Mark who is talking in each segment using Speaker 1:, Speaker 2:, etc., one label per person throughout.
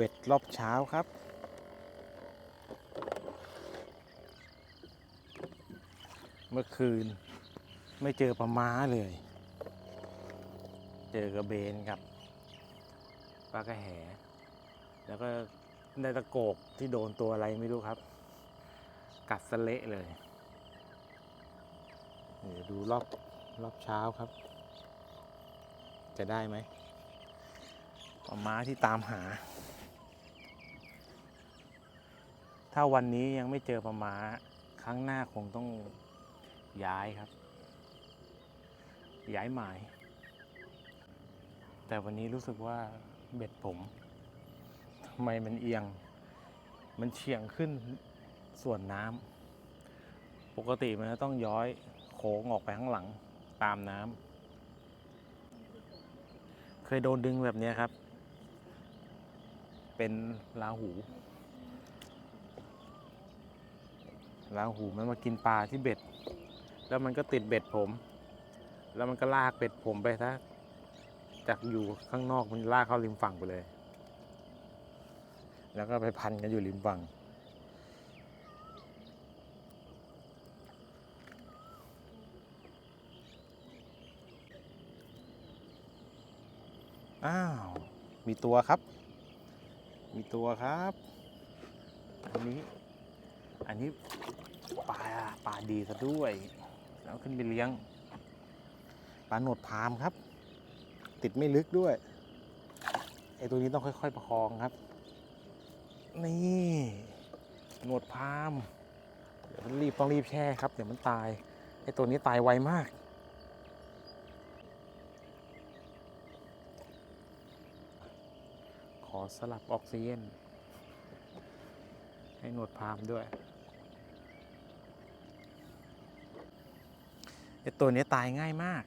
Speaker 1: เบ็ดรอบเช้าครับ เมื่อคืนไม่เจอปลาม้าเลย เจอกระเบนกับปลากระแห แล้วก็ได้ตะโกกที่โดนตัวอะไรไม่รู้ครับ กัดสะเละเลยเดี๋ยวดูรอบรอบเช้าครับ จะได้ไหมปลาม้าที่ตามหา ถ้าวันนี้ยังไม่เจอปลามาครั้งหน้าคงต้องย้ายครับ ย้ายหมาย แต่วันนี้รู้สึกว่าเบ็ดผมทำไมมันเอียง มันเฉียงขึ้นส่วนน้ำปกติมันจะต้องย้อยโค้งออกไปข้างหลังตามน้ำเคยโดนดึงแบบนี้ครับ เป็นลาหู ลาหูมันมากินปลาที่เบ็ด แล้วมันก็ติดเบ็ดผม แล้วมันก็ลากเบ็ดผมไปซะจากอยู่ข้างนอกมันลากเข้าริมฝั่งไปเลย แล้วก็ไปพันกันอยู่ริมฝั่ง อ้าว มีตัวครับ มีตัวครับ อันนี้ อันนี้ ปลาปลาดีซะด้วย แล้วขึ้นไปเลี้ยง ปลาหนวดพามครับ ติดไม่ลึกด้วย ไอตัวนี้ต้องค่อย ๆ ประคองครับ นี่หนวดพามเดี๋ยวมันรีบต้องรีบแช่ครับ เดี๋ยวมันตาย ไอตัวนี้ตายไวมากขอสลับออกซิเจนให้หนวดพามด้วยไอ ตัวนี้ตายง่ายมาก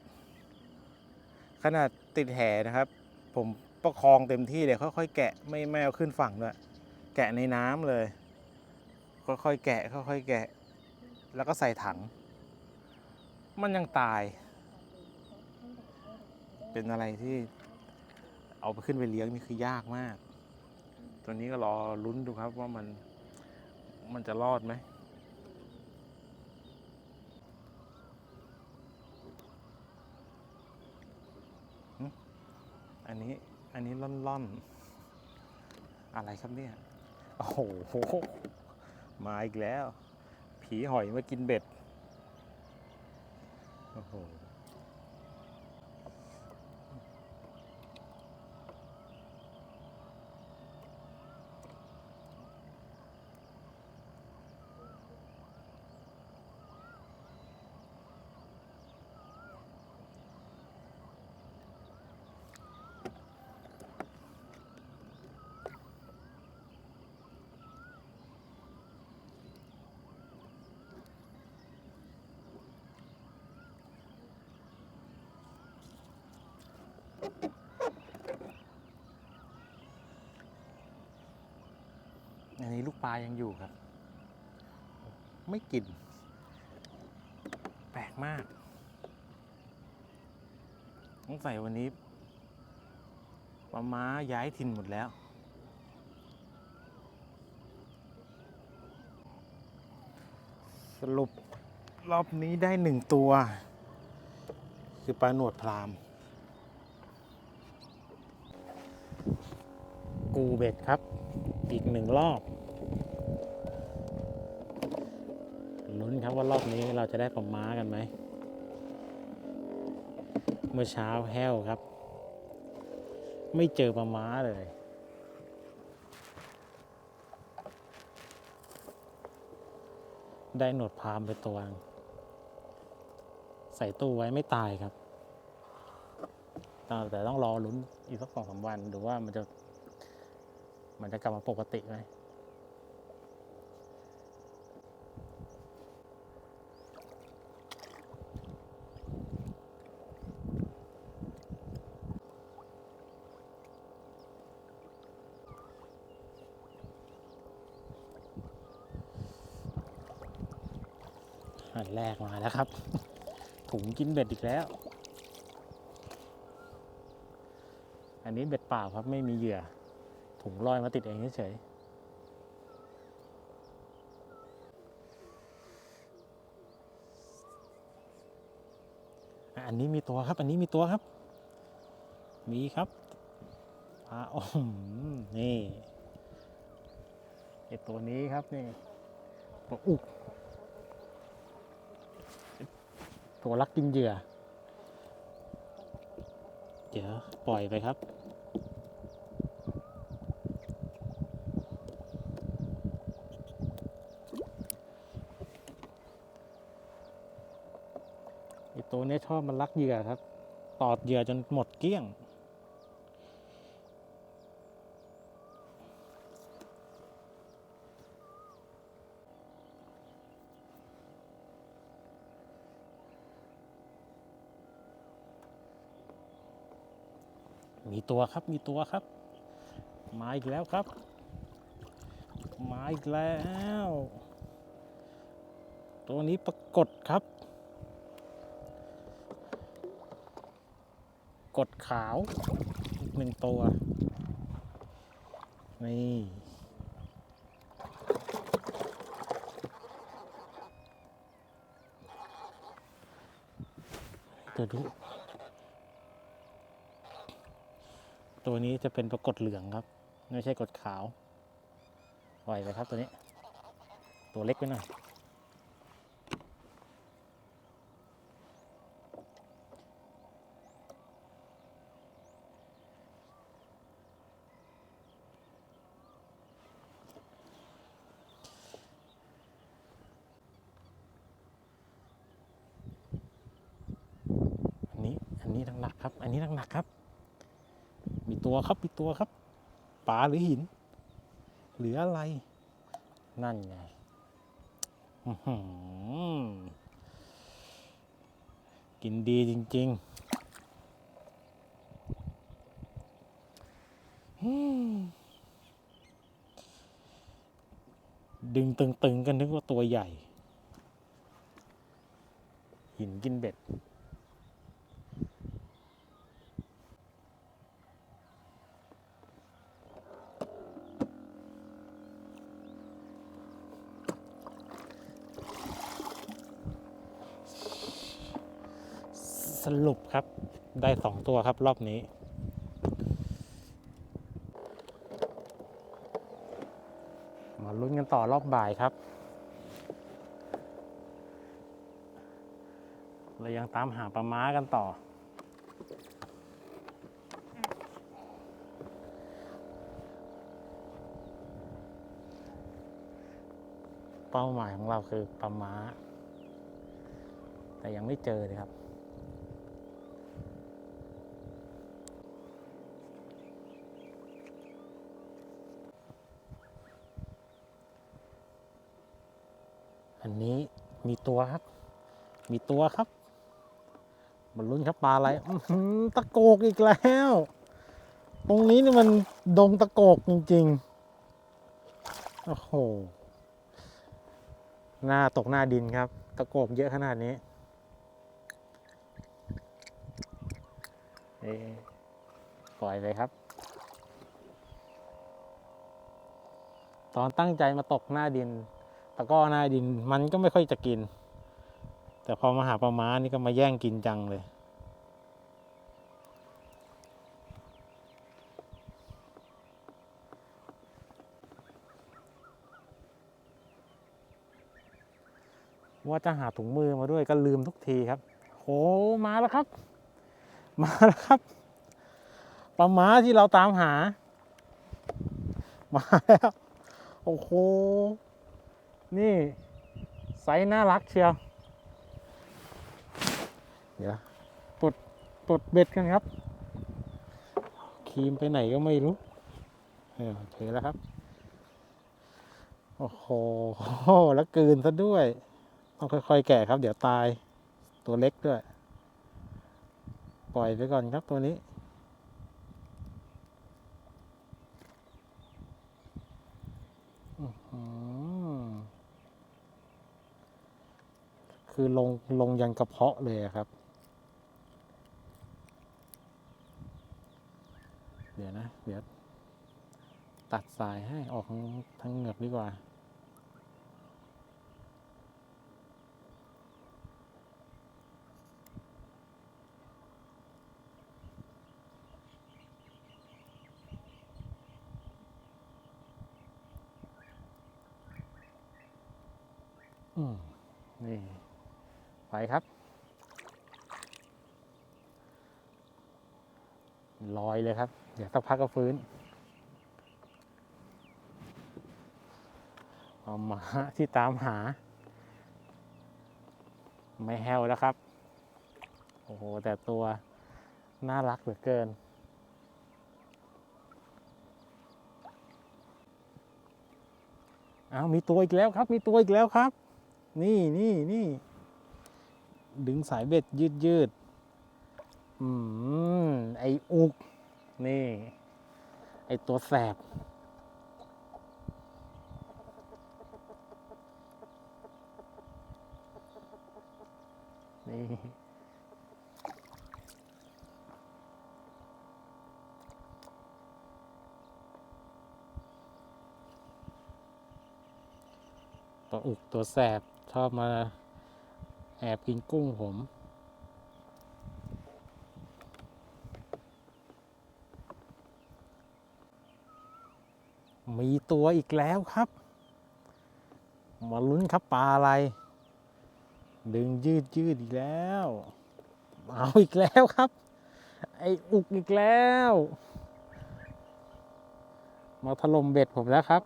Speaker 1: ขนาดติดแหนะครับ ผมประคองเต็มที่เลยค่อยๆแกะไม่ไม่เอาขึ้นฝั่งด้วยแกะในน้ำเลย ค่อยๆแกะค่อยๆแกะ แล้วก็ใส่ถัง มันยังตาย เป็นอะไรที่เอาไปขึ้นไปเลี้ยงนี่คือยากมาก ตัวนี้ก็รอลุ้นดูครับว่ามันมันจะรอดไหม นี้อันนี้ล่อนล่อนๆอะไรครับเนี่ย โอ้โห มาอีกแล้ว ผีหอยมากินเบ็ด โอ้โห อันนี้ลูกปลายังอยู่ครับ ไม่กิน แปลกมากต้องใส่วันนี้ปลาม้าย้ายถิ่นหมดแล้ว สรุปรอบนี้ได้หนึ่งตัว คือปลาหนวดพราม กูเบ็ดครับ อีกหนึ่งรอบลุ้นครับว่ารอบนี้เราจะได้ปลาม้ากันไหม เมื่อเช้าแห้วครับ ไม่เจอปลาม้าเลย ได้หนวดพามไปตัวงใส่ตู้ไว้ไม่ตายครับ แต่ต้องรอลุ้นอีกสักสองสามวันดูว่ามันจะ มันจะกลับมาปกติไหมอันแรกมาแล้วครับ ถุงกินเบ็ดอีกแล้ว อันนี้เบ็ดเปล่าครับไม่มีเหยื่อ ถุงลอยมาติดเองเฉยอันนี้มีตัวครับ อันนี้มีตัวครับ มีครับปลาอมนี่ไอตัวนี้ครับนี่ตัวอุกตัวรักกินเหยื่อ เดี๋ยวปล่อยไปครับ ตัวนี้ชอบมันลักเหยื่อครับ ตอดเหยื่อจนหมดเกลี้ยง มีตัวครับมีตัวครับ มาอีกแล้วครับ มาอีกแล้ว ตัวนี้ปรากฏครับ กดขาวอีกหนึ่งตัว นี่เดี๋ยวดูตัวนี้จะเป็นปรากฏเหลืองครับ ไม่ใช่กดขาวปล่อยไปครับตัวนี้ ตัวเล็กไปหน่อย อันนี้ อันนี้หนักๆครับ อันนี้หนักๆครับ มี ตัวครับมีตัวครับปลาหรือหิน หรืออะไร นั่นไงกินดีจริง ๆดึงตึงๆกันนึกว่าตัวใหญ่ หินกินเบ็ด สรุปครับได้สองตัวครับรอบนี้ มาลุ้นกันต่อรอบบ่ายครับเรายังตามหาปลาม้ากันต่อ เป้าหมายของเราคือปลาม้า แต่ยังไม่เจอเลยครับ อันนี้มี ตัวครับ มีตัวครับมันลุ้นครับปลาอะไรตะโกกอีกแล้ว ตรงนี้นี่มันดงตะโกกจริงๆ โอ้โห หน้าตกหน้าดินครับ ตะโกกเยอะขนาดนี้เอปล่อยเลยครับ ตอนตั้งใจมาตกหน้าดินะก้อหน้าดินมันก็ไม่ค่อยจะกิน แต่พอมาหาปลาม้านี่ก็มาแย่งกินจังเลยว่าจะหาถุงมือมาด้วยก็ลืมทุกทีครับโหมาแล้วครับ มาแล้วครับปลาม้าที่เราตามหา มาแล้ว โอ้โห นี่ไซส์น่ารักเชียว เดี๋ยวปลดปลดเบ็ดกันครับ ครีมไปไหนก็ไม่รู้เออโอเคแล้วครับ โอ้โห แล้วกลืนซะด้วย ต้องค่อยๆ แกะครับ เดี๋ยวตาย ตัวเล็กด้วย ปล่อยไปก่อนครับตัวนี้ คือลงลงยันกระเพาะเลยครับ เดี๋ยวนะ เดี๋ยวตัดสายให้ออกทางทางเหงือกดีกว่าอืมนี่ ไปครับลอยเลยครับ เดี๋ยวสักพักก็ฟื้นเอาหมาที่ตามหา ไม่แห้วแล้วครับ โอ้โห แต่ตัวน่ารักเหลือเกิน เอามีตัวอีกแล้วครับ มีตัวอีกแล้วครับ นี่นี่นี่ ดึงสายเบ็ดยืดยืดอืมไออุก นี่ ไอตัวแสบ นี่ตัวอุกตัวแสบชอบมา แอบกินกุ้งผม มีตัวอีกแล้วครับ มาลุ้นครับปลาอะไร ดึงยืดยืดอีกแล้ว เอาอีกแล้วครับ ไออุกอีกแล้ว มาถล่มเบ็ดผมแล้วครับ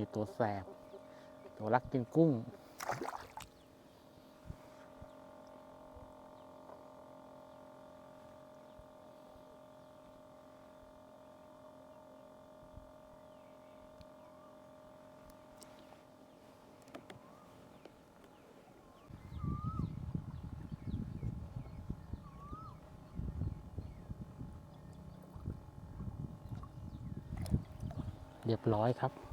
Speaker 1: นี่ตัวแสบ ตัวรักกินกุ้ง เรียบร้อยครับ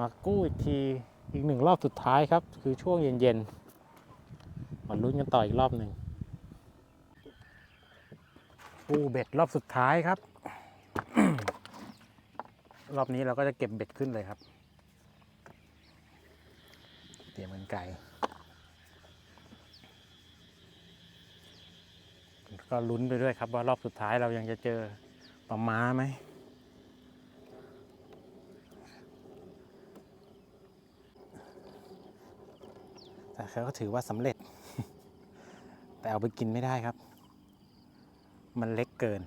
Speaker 1: มากู้อีกทีอีกหนึ่งรอบสุดท้ายครับ คือช่วงเย็นๆมาลุ้นกันต่ออีกรอบหนึ่งกู้เบ็ดรอบสุดท้ายครับ รอบนี้เราก็จะเก็บเบ็ดขึ้นเลยครับ เตรียมกันไก่ก็ลุ้นไปด้วยครับว่ารอบสุดท้ายเรายังจะเจอปลาม้าไหม แต่เขาก็ถือว่าสำเร็จ แต่เอาไปกินไม่ได้ครับ มันเล็กเกิน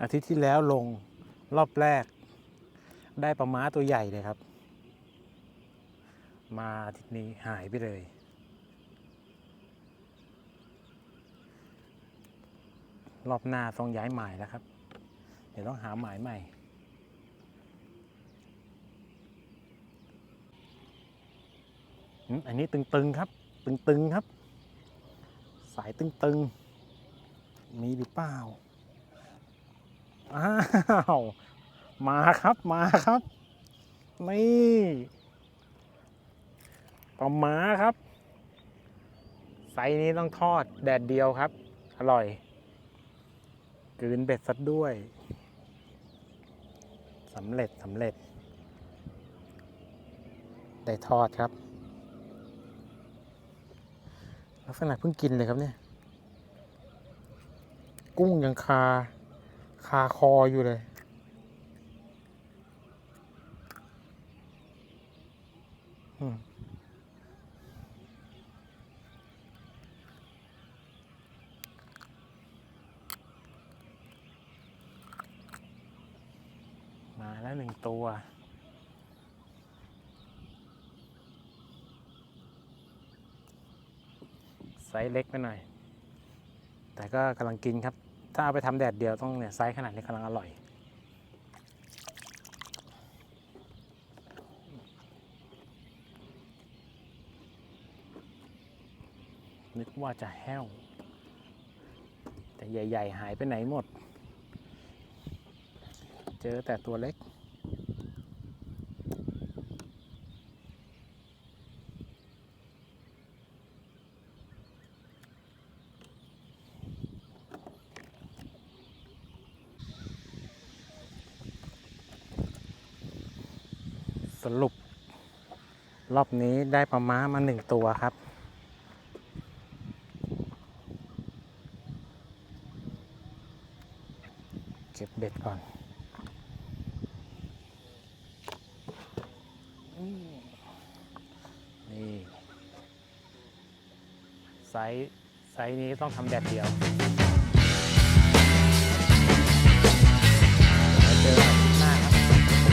Speaker 1: อาทิตย์ที่แล้วลงรอบแรก ได้ปลาม้าตัวใหญ่เลยครับ มาอาทิตย์นี้หายไปเลย รอบหน้าต้องย้ายหมายแล้วครับ เดี๋ยวต้องหาหมายใหม่อันนี้ตึงๆครับ ตึงๆครับ สายตึงๆ มีหรือเปล่า อ้าวมาครับมาครับ นี่ปลาหมาครับ ไซส์นี้ต้องทอดแดดเดียวครับ อร่อยกลืนเบ็ดสัดด้วยสำเร็จสำเร็จ ได้ทอดครับ ลักษณะเพิ่งกินเลยครับเนี่ย กุ้งยังคา คาคออยู่เลย มาแล้วหนึ่งตัวไซส์เล็กไปหน่อย แต่ก็กำลังกินครับ ถ้าเอาไปทำแดดเดียวต้องเนี่ยไซส์ขนาดนี้กำลังอร่อยนึกว่าจะแห้ว แต่ใหญ่ ๆ หายไปไหนหมด เจอแต่ตัวเล็ก ส รุป รอบนี้ได้ปลาม้ามาหนึ่งตัวครับ เก็บเบ็ดก่อนนี่ไซส์ไซส์นี้ต้องทำแดดเดียวเดี๋ยว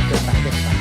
Speaker 1: เจอกัน